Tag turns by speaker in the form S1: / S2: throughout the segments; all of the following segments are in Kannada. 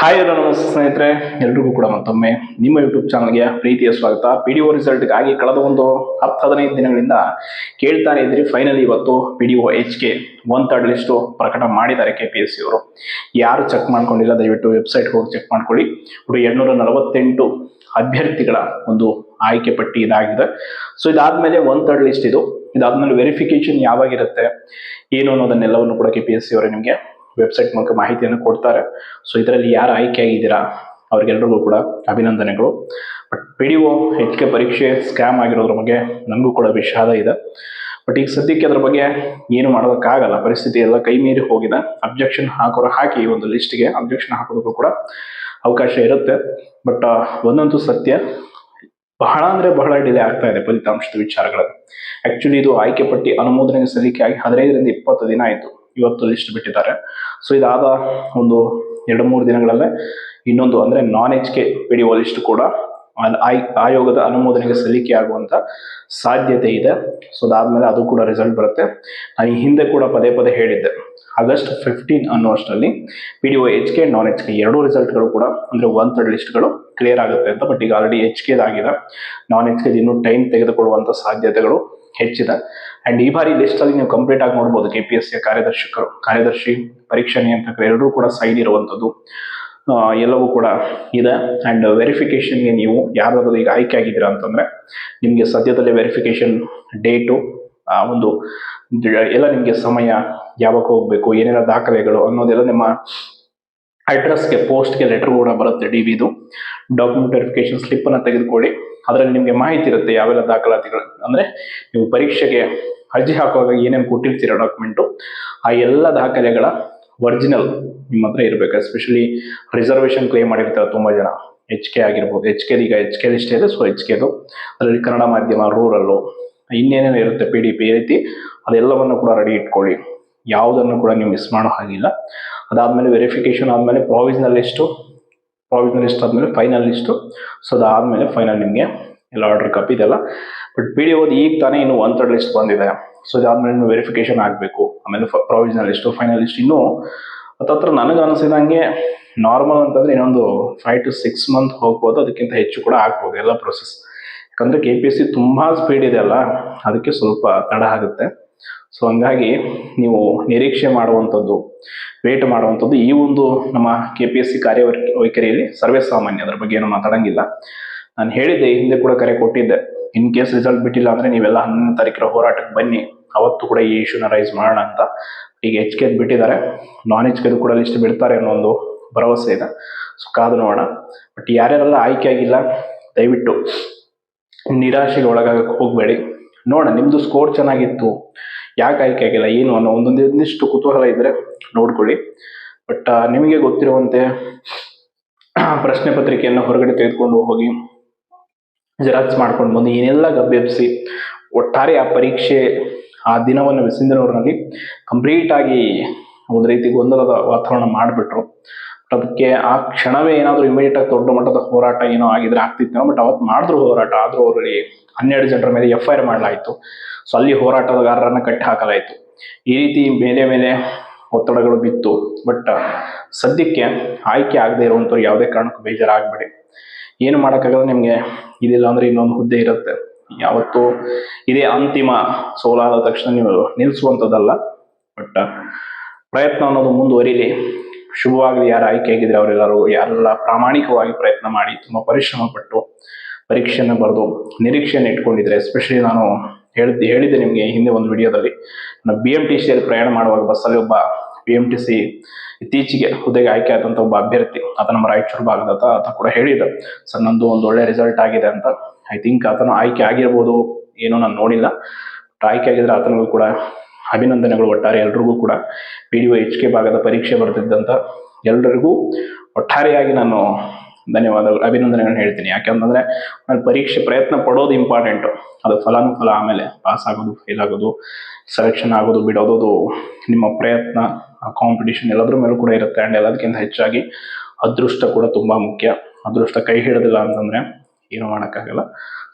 S1: ಹಾಯ್ ಎಲ್ಲ ನಮಸ್ತೆ ಸ್ನೇಹಿತರೆ, ಎಲ್ರಿಗೂ ಕೂಡ ಮತ್ತೊಮ್ಮೆ ನಿಮ್ಮ ಯೂಟ್ಯೂಬ್ ಚಾನಲ್ಗೆ ಪ್ರೀತಿಯ ಸ್ವಾಗತ. ಪಿ ಡಿ ಒ ರಿಸಲ್ಟ್ಗಾಗಿ ಕಳೆದ ಒಂದು ಹತ್ತು, ಹದಿನೈದು ದಿನಗಳಿಂದ ಕೇಳ್ತಾನೆ ಇದ್ರಿ ಫೈನಲಿ ಇವತ್ತು P D O H K one third list ಪ್ರಕಟ ಮಾಡಿದ್ದಾರೆ ಕೆ ಪಿ ಎಸ್ ಸಿ ಅವರು. ಯಾರು ಚೆಕ್ ಮಾಡ್ಕೊಂಡಿಲ್ಲ, ದಯವಿಟ್ಟು ವೆಬ್ಸೈಟ್ಗೆ ಹೋಗಿ ಚೆಕ್ ಮಾಡ್ಕೊಳ್ಳಿ. ಒಟ್ಟು ಎರಡ್ನೂರ ನಲವತ್ತೆಂಟು ಅಭ್ಯರ್ಥಿಗಳ ಒಂದು ಆಯ್ಕೆ ಪಟ್ಟಿ ಇದಾಗಿದೆ. ಸೊ ಇದಾದ್ಮೇಲೆ ಒನ್ ಥರ್ಡ್ ಲಿಸ್ಟ್ ಇದು. ಇದಾದ್ಮೇಲೆ ವೆರಿಫಿಕೇಶನ್ ಯಾವಾಗಿರುತ್ತೆ, ಏನು ಅನ್ನೋದನ್ನೆಲ್ಲವನ್ನು ಕೂಡ ಕೆ ಪಿ ಎಸ್ ಸಿ ಅವರು ನಿಮಗೆ ವೆಬ್ಸೈಟ್ ಮೂಲಕ ಮಾಹಿತಿಯನ್ನು ಕೊಡ್ತಾರೆ. ಸೊ ಇದರಲ್ಲಿ ಯಾರು ಆಯ್ಕೆ ಆಗಿದ್ದೀರಾ ಅವ್ರಿಗೆಲ್ರಿಗೂ ಕೂಡ ಅಭಿನಂದನೆಗಳು. But P D O K ಪರೀಕ್ಷೆ ಸ್ಕ್ಯಾಮ್ ಆಗಿರೋದ್ರ ಬಗ್ಗೆ ನನಗೂ ಕೂಡ ವಿಷಾದ ಇದೆ. ಬಟ್ ಈಗ ಸದ್ಯಕ್ಕೆ ಅದ್ರ ಬಗ್ಗೆ ಏನು ಮಾಡೋದಕ್ಕಾಗಲ್ಲ. ಪರಿಸ್ಥಿತಿ ಎಲ್ಲ ಕೈ ಮೀರಿ ಹೋಗಿದೆ. ಅಬ್ಜೆಕ್ಷನ್ ಹಾಕೋರು ಹಾಕಿ ಒಂದು ಲಿಸ್ಟ್ಗೆ ಅಬ್ಜೆಕ್ಷನ್ ಹಾಕೋದಕ್ಕೂ ಕೂಡ ಅವಕಾಶ ಇರುತ್ತೆ. ಬಟ್ ಒಂದಂತೂ ಸತ್ಯ. ಬಹಳ ಅಂದ್ರೆ ಬಹಳ ಡಿಲೇ ಆಗ್ತಾ ಇದೆ ಫಲಿತಾಂಶದ ವಿಚಾರಗಳಲ್ಲಿ. ಆಕ್ಚುಲಿ ಇದು ಆಯ್ಕೆ ಪಟ್ಟಿ ಅನುಮೋದನೆಗೆ ಸಲ್ಲಿಕೆ ಆಗಿ ಹದಿನೈದರಿಂದ ಇಪ್ಪತ್ತು ದಿನ ಆಯಿತು. ಇವತ್ತು ಲಿಸ್ಟ್ ಬಿಟ್ಟಿದ್ದಾರೆ. ಸೊ ಇದಾದ ಒಂದು ಎರಡು ಮೂರು ದಿನಗಳಲ್ಲೇ ಇನ್ನೊಂದು ಅಂದ್ರೆ non H K P D O list ಕೂಡ ಆಯೋಗದ ಅನುಮೋದನೆಗೆ ಸಲ್ಲಿಕೆ ಆಗುವಂತ ಸಾಧ್ಯತೆ ಇದೆ. ಸೊ ಅದಾದ್ಮೇಲೆ ಅದು ಕೂಡ ರಿಸಲ್ಟ್ ಬರುತ್ತೆ. ನಾನು ಈ ಹಿಂದೆ ಕೂಡ ಪದೇ ಪದೇ ಹೇಳಿದ್ದೆ. August fifteen ಅನ್ನುವಷ್ಟರಲ್ಲಿ P D O H K non H K ಎರಡೂ ರಿಸಲ್ಟ್ಗಳು ಕೂಡ ಅಂದ್ರೆ ಒನ್ ಥರ್ಡ್ ಲಿಸ್ಟ್ಗಳು ಕ್ಲಿಯರ್ ಆಗುತ್ತೆ ಅಂತ. ಬಟ್ ಈಗ ಆಲ್ರೆಡಿ ಎಚ್ ಕೆದಾಗಿದೆ ನಾನ್ ಎಚ್ ಕೆ ಇನ್ನೂ ಟೈಮ್ ತೆಗೆದುಕೊಳ್ಳುವಂತ ಸಾಧ್ಯತೆಗಳು ಹೆಚ್ಚಿದೆ. ಅಂಡ್ ಈ ಬಾರಿ ಲಿಸ್ಟ್ ಅಲ್ಲಿ ನೀವು ಕಂಪ್ಲೀಟ್ ಆಗಿ ನೋಡಬಹುದು ಕೆ ಪಿ ಎಸ್ ಸಿ ಕಾರ್ಯದರ್ಶಕರು, ಕಾರ್ಯದರ್ಶಿ, ಪರೀಕ್ಷಾ ನಿಯಂತ್ರಕರು ಎರಡೂ ಕೂಡ ಸೈನ್ ಇರುವಂತದ್ದು ಎಲ್ಲವೂ ಕೂಡ ಇದೆ. ಅಂಡ್ ವೆರಿಫಿಕೇಶನ್ಗೆ ನೀವು ಯಾರಾದರೂ ಈಗ ಆಯ್ಕೆ ಆಗಿದ್ದೀರಾ ಅಂತಂದ್ರೆ, ನಿಮಗೆ ಸದ್ಯದಲ್ಲೇ ವೆರಿಫಿಕೇಶನ್ ಡೇಟು ಒಂದು, ಎಲ್ಲ ನಿಮಗೆ ಸಮಯ ಯಾವಾಗ ಹೋಗಬೇಕು, ಏನೆಲ್ಲ ದಾಖಲೆಗಳು ಅನ್ನೋದೆಲ್ಲ ನಿಮ್ಮ ಅಡ್ರೆಸ್ಗೆ ಪೋಸ್ಟ್ಗೆ ಲೆಟರ್ ಕೂಡ ಬರುತ್ತೆ ಡಿ ಬಿದು ಡಾಕ್ಯುಮೆಂಟ್ ವೆರಿಫಿಕೇಶನ್ ಸ್ಲಿಪ್ ಅನ್ನ ತೆಗೆದುಕೊಳ್ಳಿ. ಅದರಲ್ಲಿ ನಿಮಗೆ ಮಾಹಿತಿ ಇರುತ್ತೆ ಯಾವೆಲ್ಲ ದಾಖಲಾತಿಗಳು ಅಂದ್ರೆ ನೀವು ಪರೀಕ್ಷೆಗೆ ಅರ್ಜಿ ಹಾಕುವಾಗ ಏನೇನು ಕೊಟ್ಟಿರ್ತೀರ ಡಾಕ್ಯುಮೆಂಟು ಆ ಎಲ್ಲ ದಾಖಲೆಗಳ ಒರಿಜಿನಲ್ ನಿಮ್ಮ ಹತ್ರ ಇರಬೇಕು. ಎಸ್ಪೆಷಲಿ ರಿಸರ್ವೇಶನ್ ಕ್ಲೇಮ್ ಮಾಡಿರ್ತಾರೆ ತುಂಬಾ ಜನ. ಎಚ್ ಕೆ ಆಗಿರ್ಬೋದು ಎಚ್ ಕೆ ಈಗ ಎಚ್ ಕೆ ಇಷ್ಟೇ ಇದೆ. ಸೊ ಎಚ್ ಕೆದು ಅದರಲ್ಲಿ ಕನ್ನಡ ಮಾಧ್ಯಮ ರೂರಲ್ಲು ಇನ್ನೇನೇನು ಇರುತ್ತೆ ಪಿ ಡಿ ಪಿ ಈ ರೀತಿ ಅದೆಲ್ಲವನ್ನು ಕೂಡ ರೆಡಿ ಇಟ್ಕೊಳ್ಳಿ. ಯಾವುದನ್ನು ಕೂಡ ನೀವು ಮಿಸ್ ಮಾಡೋ ಹಾಗಿಲ್ಲ. ಅದಾದಮೇಲೆ ವೆರಿಫಿಕೇಶನ್ ಆದಮೇಲೆ ಪ್ರಾವಿಸ್ನಲ್ಲಿ ಲಿಸ್ಟು ಪ್ರಾವಿಷನಲ್ ಲಿಸ್ಟ್ ಆದಮೇಲೆ ಫೈನಲ್ ಲಿಸ್ಟು ಸೊ ಅದಾದಮೇಲೆ ಫೈನಲ್ ನಿಮಗೆ ಎಲ್ಲ ಆರ್ಡರ್ ಕಾಪಿ ಇದೆಲ್ಲ. ಬಟ್ ಪಿ ಡಿ ಓದಿ ಈಗ ತಾನೇ ಇನ್ನು ಒನ್ ಥರ್ಡ್ ಲಿಸ್ಟ್ ಬಂದಿದೆ. ಸೊ ಅದಾದಮೇಲೆ ಇನ್ನು ವೆರಿಫಿಕೇಶನ್ ಆಗಬೇಕು. ಆಮೇಲೆ ಪ್ರಾವಿಷನಲ್ ಲಿಸ್ಟು ಫೈನಲ್ ಲಿಸ್ಟ್ ಇನ್ನೂ ಹತ್ತತ್ರ ನನಗೆ ಅನಿಸಿದಂಗೆ ನಾರ್ಮಲ್ ಅಂತಂದರೆ ಇನ್ನೊಂದು ಫೈವ್ ಟು ಸಿಕ್ಸ್ ಮಂತ್ ಹೋಗ್ಬೋದು. ಅದಕ್ಕಿಂತ ಹೆಚ್ಚು ಕೂಡ ಆಗ್ಬೋದು ಎಲ್ಲ ಪ್ರೊಸೆಸ್ ಯಾಕಂದರೆ ಕೆ ಪಿ ಎಸ್ ಸಿ ತುಂಬ ಸ್ಪೀಡ್ ಇದೆ ಅಲ್ಲ. ಅದಕ್ಕೆ ಸ್ವಲ್ಪ ತಡ ಆಗುತ್ತೆ. ಸೊ ಹಂಗಾಗಿ ನೀವು ನಿರೀಕ್ಷೆ ಮಾಡುವಂಥದ್ದು, ವೇಟ್ ಮಾಡುವಂಥದ್ದು ಈ ಒಂದು ನಮ್ಮ ಕೆ ಪಿ ಎಸ್ ಸಿ ಕಾರ್ಯ ವೈಖರಿಯಲ್ಲಿ ಸರ್ವೇ ಸಾಮಾನ್ಯ ಅದರ ಬಗ್ಗೆ ಏನು ಮಾತಾಡಂಗಿಲ್ಲ. ನಾನು ಹೇಳಿದ್ದೆ, ಹಿಂದೆ ಕೂಡ ಕರೆ ಕೊಟ್ಟಿದ್ದೆ. ಇನ್ ಕೇಸ್ ರಿಸಲ್ಟ್ ಬಿಟ್ಟಿಲ್ಲ ಅಂದರೆ ನೀವೆಲ್ಲ ಹನ್ನೊಂದು ತಾರೀಕಿನ ಹೋರಾಟಕ್ಕೆ ಬನ್ನಿ. ಅವತ್ತು ಕೂಡ ಈ ಇಶ್ಯೂನ ರೈಸ್ ಮಾಡೋಣ ಅಂತ. ಈಗ ಎಚ್ ಕೆ ಬಿಟ್ಟಿದ್ದಾರೆ. ನಾನ್ ಎಚ್ ಕೆದು ಕೂಡ ಲಿಸ್ಟ್ ಬಿಡ್ತಾರೆ ಅನ್ನೋ ಒಂದು ಭರವಸೆ ಇದೆ. ಸೊ ಕಾದು ನೋಡೋಣ. ಬಟ್ ಯಾರ್ಯಾರೆಲ್ಲ ಆಯ್ಕೆ ಆಗಿಲ್ಲ, ದಯವಿಟ್ಟು ನಿರಾಶೆಗೆ ಒಳಗಾಗಕ್ಕೆ ಹೋಗಬೇಡಿ. ನೋಡೋಣ ನಿಮ್ಮದು ಸ್ಕೋರ್ ಚೆನ್ನಾಗಿತ್ತು. ಯಾಕೆ ಆಯ್ಕೆ ಆಗಿಲ್ಲ, ಏನು ಅನ್ನೋ ಒಂದೊಂದು ಒಂದಿಷ್ಟು ಕುತೂಹಲ ಇದ್ರೆ ನೋಡ್ಕೊಳ್ಳಿ. ಬಟ್ ನಿಮಗೆ ಗೊತ್ತಿರುವಂತೆ ಪ್ರಶ್ನೆ ಪತ್ರಿಕೆಯನ್ನು ಹೊರಗಡೆ ತೆಗೆದುಕೊಂಡು ಹೋಗಿ, ಜೆರಾಕ್ಸ್ ಮಾಡ್ಕೊಂಡು ಬಂದು ಏನೆಲ್ಲ ಗಬ್ಬೆಬ್ಸಿ, ಒಟ್ಟಾರೆ ಆ ಪರೀಕ್ಷೆ, ಆ ದಿನವನ್ನು ಕಂಪ್ಲೀಟ್ ಆಗಿ ಒಂದು ರೀತಿ ಗೊಂದಲದ ವಾತಾವರಣ ಮಾಡಿಬಿಟ್ರು. ಅದಕ್ಕೆ ಆ ಕ್ಷಣವೇ ಏನಾದರೂ ಇಮಿಡಿಯೇಟ್ ಆಗಿ ದೊಡ್ಡ ಮಟ್ಟದ ಹೋರಾಟ ಏನೋ ಆಗಿದ್ರೆ ಆಗ್ತಿತ್ತು ಬಟ್ ಅವತ್ತು ಮಾಡಿದ್ರು ಹೋರಾಟ. ಆದರೂ ಅವರಲ್ಲಿ ಹನ್ನೆರಡು ಜನರ ಮೇಲೆ ಎಫ್ ಐ ಆರ್ ಮಾಡಲಾಯಿತು. ಸೊ ಅಲ್ಲಿ ಹೋರಾಟಗಾರರನ್ನ ಕಟ್ಟಿ ಹಾಕಲಾಯಿತು. ಈ ರೀತಿ ಮೇಲೆ ಮೇಲೆ ಒತ್ತಡಗಳು ಬಿತ್ತು. ಬಟ್ ಸದ್ಯಕ್ಕೆ ಆಯ್ಕೆ ಆಗದೆ ಇರುವಂಥವ್ರು ಯಾವುದೇ ಕಾರಣಕ್ಕೂ ಬೇಜಾರಾಗಬೇಡಿ. ಏನು ಮಾಡೋಕ್ಕಾಗಲ್ಲ ನಿಮಗೆ. ಇದಿಲ್ಲ ಅಂದ್ರೆ ಇನ್ನೊಂದು ಹುದ್ದೆ ಇರುತ್ತೆ. ಯಾವತ್ತು ಇದೇ ಅಂತಿಮ ಸೋಲಾದ ತಕ್ಷಣ ನೀವು ನಿಲ್ಲಿಸುವಂಥದ್ದಲ್ಲ ಬಟ್ ಪ್ರಯತ್ನ ಅನ್ನೋದು ಮುಂದುವರಿಲಿ. ಶುಭವಾಗಲಿ. ಯಾರು ಆಯ್ಕೆ ಆಗಿದ್ರೆ ಅವರೆಲ್ಲರೂ ಯಾರೆಲ್ಲ ಪ್ರಾಮಾಣಿಕವಾಗಿ ಪ್ರಯತ್ನ ಮಾಡಿ ತುಂಬ ಪರಿಶ್ರಮ ಪಟ್ಟು ಪರೀಕ್ಷೆಯನ್ನು ಬರೆದು ನಿರೀಕ್ಷೆಯನ್ನು ಇಟ್ಕೊಂಡಿದ್ರೆ ಎಸ್ಪೆಷಲಿ ನಾನು ಹೇಳಿದ್ದೆ ಹೇಳಿದ್ದೆ ನಿಮಗೆ ಹಿಂದೆ ಒಂದು ವಿಡಿಯೋದಲ್ಲಿ. ನಾನು ಬಿ ಎಂ ಟಿ ಸಿಯಲ್ಲಿ ಪ್ರಯಾಣ ಮಾಡುವಾಗ ಬಸ್ಸಲ್ಲಿ ಒಬ್ಬ ಬಿ ಎಂ ಟಿ ಸಿ ಇತ್ತೀಚೆಗೆ ಹುದ್ದೆಗೆ ಆಯ್ಕೆ ಆದಂಥ ಒಬ್ಬ ಅಭ್ಯರ್ಥಿ, ಆತ ನಮ್ಮ ರಾಯಚೂರು ಭಾಗದ ಆತ ಕೂಡ ಹೇಳಿದ, ಸರ್, ನಂದು ಒಂದು ಒಳ್ಳೆ ರಿಸಲ್ಟ್ ಆಗಿದೆ ಅಂತ. ಐ ಥಿಂಕ್ ಆತನು ಆಯ್ಕೆ ಆಗಿರ್ಬೋದು, ಏನೋ ನಾನು ನೋಡಿಲ್ಲ. ಆಯ್ಕೆ ಆಗಿದ್ರೆ ಆತನಿಗೂ ಕೂಡ ಅಭಿನಂದನೆಗಳು ಒಟ್ಟಾರೆ ಎಲ್ರಿಗೂ ಕೂಡ. P D O H K ಭಾಗದ ಪರೀಕ್ಷೆ ಬರ್ತಿದ್ದಂಥ ಎಲ್ಲರಿಗೂ ಒಟ್ಟಾರೆಯಾಗಿ ನಾನು ಧನ್ಯವಾದಗಳು ಅಭಿನಂದನೆಗಳನ್ನ ಹೇಳ್ತೀನಿ. ಯಾಕೆಂತಂದ್ರೆ ನಾನು ಪರೀಕ್ಷೆ ಪ್ರಯತ್ನ ಪಡೋದು ಇಂಪಾರ್ಟೆಂಟು ಅದು ಫಲಾನುಫಲ ಆಮೇಲೆ ಪಾಸ್ ಆಗೋದು ಫೇಲ್ ಆಗೋದು ಸೆಲೆಕ್ಷನ್ ಆಗೋದು ಬಿಡೋದು ನಿಮ್ಮ ಪ್ರಯತ್ನ ಕಾಂಪಿಟೇಷನ್ ಎಲ್ಲದ್ರ ಮೇಲೂ ಕೂಡ ಇರುತ್ತೆ. ಆ್ಯಂಡ್ ಎಲ್ಲದಕ್ಕಿಂತ ಹೆಚ್ಚಾಗಿ ಅದೃಷ್ಟ ಕೂಡ ತುಂಬ ಮುಖ್ಯ. ಅದೃಷ್ಟ ಕೈ ಹಿಡಿದಿಲ್ಲ ಅಂತಂದ್ರೆ ಏನು ಮಾಡೋಕ್ಕಾಗಲ್ಲ.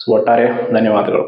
S1: ಸೊ ಒಟ್ಟಾರೆ ಧನ್ಯವಾದಗಳು.